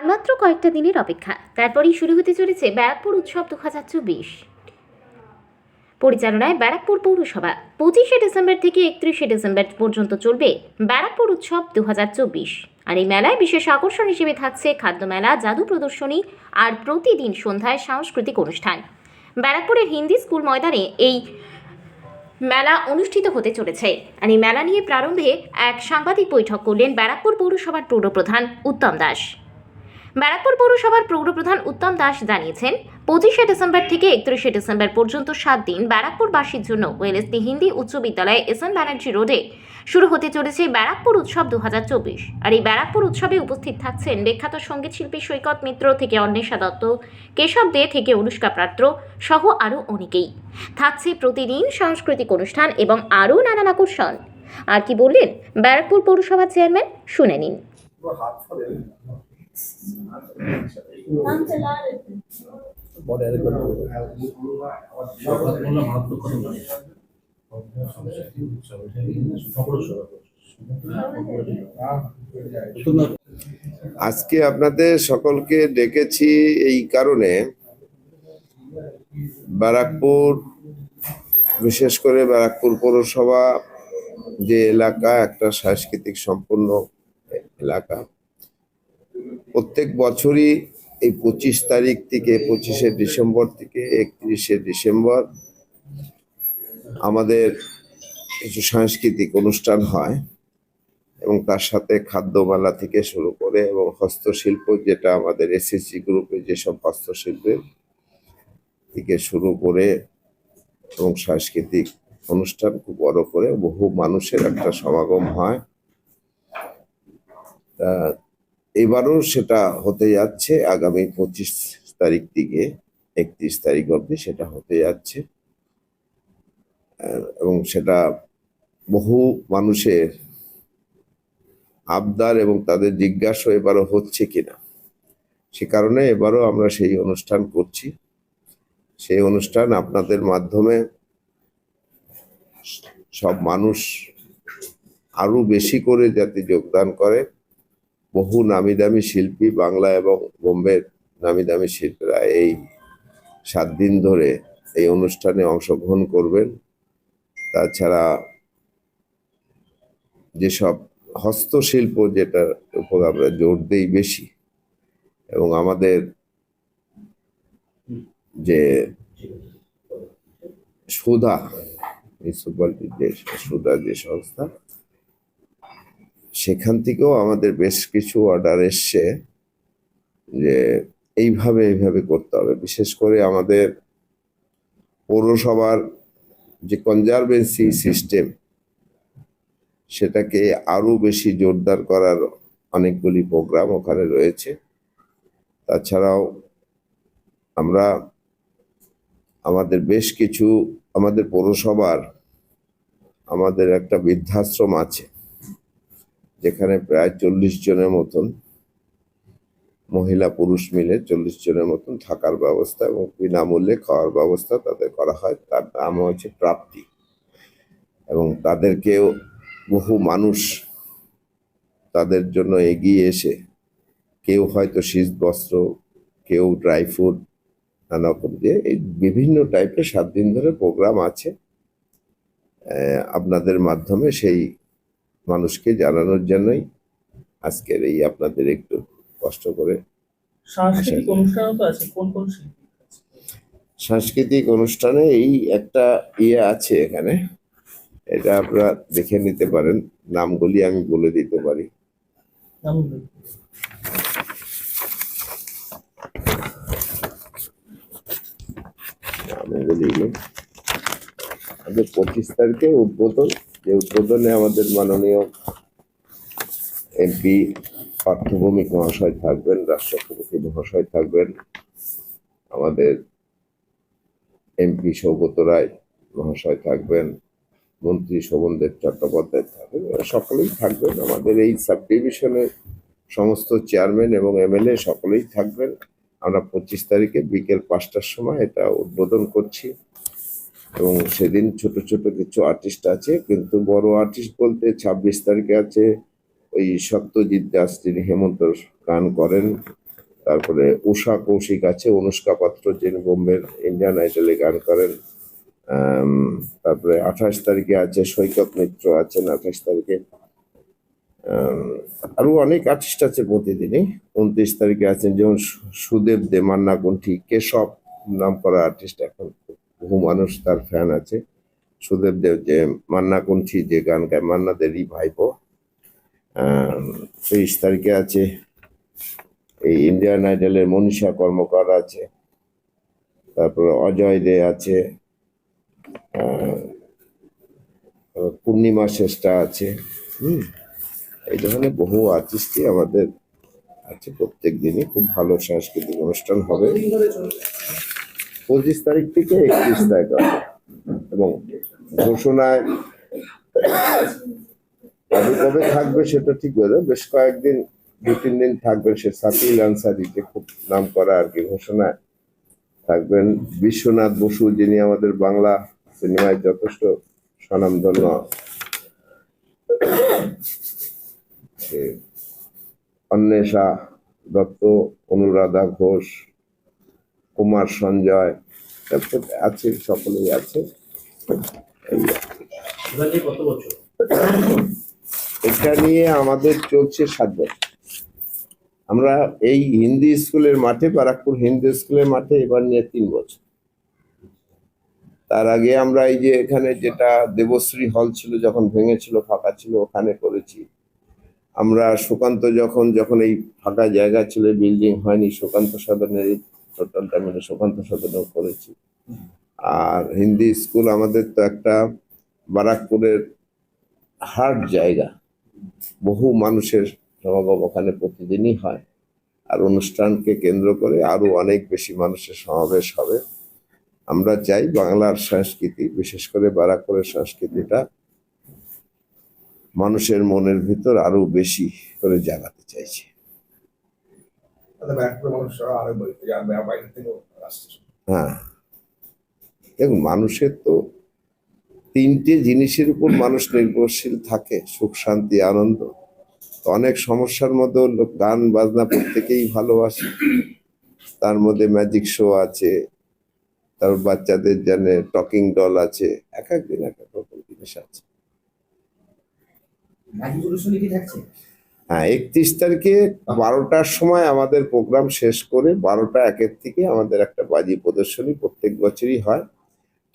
আর মাত্র কয়েকটা দিনের অপেক্ষা। তারপরেই শুরু হতে চলেছে ব্যারাকপুর উৎসব দু হাজার চব্বিশ। পরিচালনায় ব্যারাকপুর পৌরসভা। পঁচিশে ডিসেম্বর থেকে একত্রিশে ডিসেম্বর পর্যন্ত চলবে ব্যারাকপুর উৎসব দু হাজার চব্বিশ। আর এই মেলায় বিশেষ আকর্ষণ হিসেবে থাকছে খাদ্য মেলা, জাদু প্রদর্শনী আর প্রতিদিন সন্ধ্যায় সাংস্কৃতিক অনুষ্ঠান। ব্যারাকপুরের হিন্দি স্কুল ময়দানে এই মেলা অনুষ্ঠিত হতে চলেছে। আর এই মেলা নিয়ে প্রারম্ভে এক সাংবাদিক বৈঠক করলেন ব্যারাকপুর পৌরসভার পৌরপ্রধান উত্তম দাস। ব্যারাকপুর পৌরসভার পৌরপ্রধান উত্তম দাস জানিয়েছেন, পঁচিশে ডিসেম্বর থেকে একত্রিশে ডিসেম্বর পর্যন্ত সাত দিন ব্যারাকপুরবাসীর জন্য ওয়েলএসটি হিন্দি উচ্চ বিদ্যালয়ে এস এন ব্যানার্জি রোডে শুরু হতে চলেছে ব্যারাকপুর উৎসব দুহাজার চব্বিশ। আর এই ব্যারাকপুর উৎসবে উপস্থিত থাকছেন বিখ্যাত সংগীত শিল্পী সৈকত মিত্র থেকে অন্বেষা দত্ত, কেশব দে থেকে অনুষ্কা পাত্র সহ আরও অনেকেই। থাকছে প্রতিদিন সাংস্কৃতিক অনুষ্ঠান এবং আরও নানান আকর্ষণ। আর কি বললেন ব্যারাকপুর পৌরসভার চেয়ারম্যান? শুনে নিন। আজকে আপনাদের সকলকে ডেকেছি এই কারণে ব্যারাকপুর, বিশেষ করে ব্যারাকপুর পৌরসভা যে এলাকা, একটা সাংস্কৃতিক সম্পন্ন এলাকা। প্রত্যেক বছরই এই পঁচিশ তারিখ থেকে, পঁচিশে ডিসেম্বর থেকে, একত্রিশে ডিসেম্বর আমাদের কিছু সাংস্কৃতিক অনুষ্ঠান হয় এবং তার সাথে খাদ্য মেলা থেকে শুরু করে এবং হস্তশিল্প যেটা আমাদের এসএসজি গ্রুপে যেসব হস্তশিল্পের থেকে শুরু করে এবং সাংস্কৃতিক অনুষ্ঠান খুব বড় করে, বহু মানুষের একটা সমাগম হয়। এবারও সেটা হতে যাচ্ছে আগামী পঁচিশ তারিখ থেকে, একত্রিশ তারিখ অবধি সেটা হতে যাচ্ছে। এবং সেটা বহু মানুষের আবদার এবং তাদের জিজ্ঞাসা এবারও হচ্ছে কিনা। সে কারণে এবারও আমরা সেই অনুষ্ঠান করছি। সেই অনুষ্ঠান আপনাদের মাধ্যমে সব মানুষ আরও বেশি করে যাতে যোগদান করে। বহু নামি দামি শিল্পী বাংলা এবং বোম্বের নামি দামি শিল্পীরা এই সাত দিন ধরে এই অনুষ্ঠানে অংশগ্রহণ করবেন। তাছাড়া যেসব হস্তশিল্প যেটার উপর আমরা জোর দেই বেশি এবং আমাদের যে সুধা মিউনিসিপ্যালিটির যে সুধা যে সংস্থা সেখান থেকেও আমাদের বেশ কিছু অর্ডার এসছে যে এইভাবে এইভাবে করতে হবে। বিশেষ করে আমাদের পৌরসভার যে কনজারভেন্সি সিস্টেম সেটাকে আরও বেশি জোরদার করার অনেকগুলি প্রোগ্রাম ওখানে রয়েছে। তাছাড়াও আমরা আমাদের বেশ কিছু, আমাদের পৌরসভার আমাদের একটা বৃদ্ধাশ্রম আছে। যেখানে প্রায় চল্লিশ জনের মতন মহিলা পুরুষ মিলে চল্লিশ জনের মতন থাকার ব্যবস্থা এবং বিনামূল্যে খাওয়ার ব্যবস্থা তাদের করা হয়। তার নাম হচ্ছে প্রাপ্তি। এবং তাদেরকেও বহু মানুষ তাদের জন্য এগিয়ে এসে কেউ হয়তো শীত বস্ত্র, কেউ ড্রাই ফ্রুট, নানা রকম দিয়ে এই বিভিন্ন টাইপের সাত দিন ধরে প্রোগ্রাম আছে। আপনাদের মাধ্যমে সেই মানুষকে জানানোর জন্যই আজকের এই আপনাদের একটু কষ্ট করে সাংস্কৃতিক অনুষ্ঠানও তো আছে কোন কোন শিল্পী সাংস্কৃতিক অনুষ্ঠানে এই একটা ইয়ে আছে এখানে এটা আপনারা দেখে নিতে পারেন নামগুলি আমি বলে দিতে পারি। নামগুলি। আমাদের পঁচিশ তারিখে উদ্বোধন যে উদ্বোধনে আমাদের মাননীয় এমপি পার্থভৌমিক মহাশয় থাকবেন, রাষ্ট্রপতি মহাশয় থাকবেন, আমাদের এমপি সৌগত রায় মহাশয় থাকবেন, মন্ত্রী শোভনদেব চট্টোপাধ্যায় থাকবেন সকলেই থাকবেন। আমাদের এই সাব ডিভিশনের সমস্ত চেয়ারম্যান এবং এমএলএ সকলেই থাকবেন। আমরা পঁচিশ তারিখে বিকেল পাঁচটার সময় এটা উদ্বোধন করছি। এবং সেদিন ছোট ছোট কিছু আর্টিস্ট আছে কিন্তু বড় আর্টিস্ট বলতে ছাব্বিশ তারিখে আছে ওই সত্যজিৎ দাস যিনি হেমন্ত গান করেন। তারপরে উষা কৌশিক আছে অনুষ্কা পাত্র যিনি বোম্বের ইন্ডিয়ান আইডলে গান করেন। তারপরে আঠাশ তারিখে আছে সৈকত মিত্র আছেন আঠাশ তারিখে। আম, আরও অনেক আর্টিস্ট আছে প্রতিদিনই। উনত্রিশ তারিখে আছেন যেমন সুদেব দে মান্না কুণ্ঠি কেশব নাম করা আর্টিস্ট এখন। বহু মানুষ তার ফ্যান আছে। সুদেব দেব যে মান্না কুণ্ঠি যে গান গায় মান্না দেরই ভাইপো তেইশ তারিখে আছে এই ইন্ডিয়ান আইডলের মনীষা কর্মকার আছে। তারপরে অজয় দে আছে। পূর্ণিমা শ্রেষ্ঠা আছে। হুম, এই ধরনের বহু আর্টিস্টই আমাদের আছে। প্রত্যেক দিনই খুব ভালো সাংস্কৃতিক অনুষ্ঠান হবে। পঁচিশ তারিখ থেকে একত্রিশ তারিখ এবং ঘোষণায় কবে কবে থাকবে সেটা ঠিক হয়ে যাবে। বেশ কয়েকদিন, দু, তিন দিন থাকবেন সে সাকিল আনসারি যে খুব নাম করা আর কি ঘোষণায়। থাকবেন বিশ্বনাথ বসু, যিনি আমাদের বাংলা সিনেমায় যথেষ্ট স্বনামধন্য। অন্বেষা দত্ত, অনুরাধা ঘোষ কুমার সঞ্জয় তারপর আছে সকলেই আছে। এটা নিয়ে আমাদের চলছে সাত বছর। আমরা এই হিন্দি স্কুলের মাঠে বারাকপুর হিন্দি স্কুলের মাঠে এবার নিয়ে তিন বছর। তার আগে আমরা এই যে এখানে যেটা দেবশ্রী হল ছিল যখন ভেঙেছিল ফাঁকা ছিল ওখানে করেছি। আমরা সুকান্ত যখন যখন এই ফাঁকা জায়গা ছিল বিল্ডিং হয়নি সুকান্ত সদনের টোটালটা মিলে সুকান্ত সদনেও করেছি। আর হিন্দি স্কুল আমাদের তো একটা বারাকপুরের হার্ড জায়গা। বহু মানুষের সমাগম ওখানে প্রতিদিনই হয়। আর অনুষ্ঠানকে কেন্দ্র করে আরও অনেক বেশি মানুষের সমাবেশ হবে। আমরা চাই বাংলার সংস্কৃতি, বিশেষ করে বারাকপুরের সংস্কৃতিটা মানুষের মনের ভিতর আরও বেশি করে জাগাতে চাইছি। তাহলে ব্যারাকপুরের মানুষরা আরও বই- যা- যা বাইরে থেকেও আসছে হ্যাঁ। দেখুন মানুষের তো তিনটে জিনিসের উপর মানুষ নির্ভরশীল থাকে সুখ শান্তি আনন্দ। তো অনেক সমস্যার মধ্যে লোক গান বাজনা প্রত্যেকেই ভালোবাসে। তার মধ্যে ম্যাজিক শো আছে তার বাচ্চাদের জানে টকিং ডল আছে এক একদিন এক এক রকম জিনিস আছে। হ্যাঁ একত্রিশ তারিখে বারোটার সময় আমাদের প্রোগ্রাম শেষ করে বারোটা একের থেকে আমাদের একটা বাজি প্রদর্শনী প্রত্যেক বছরই হয়।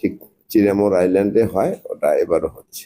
ঠিক চিরামোর আইল্যান্ডে হয়, ওটা এবারও হচ্ছে।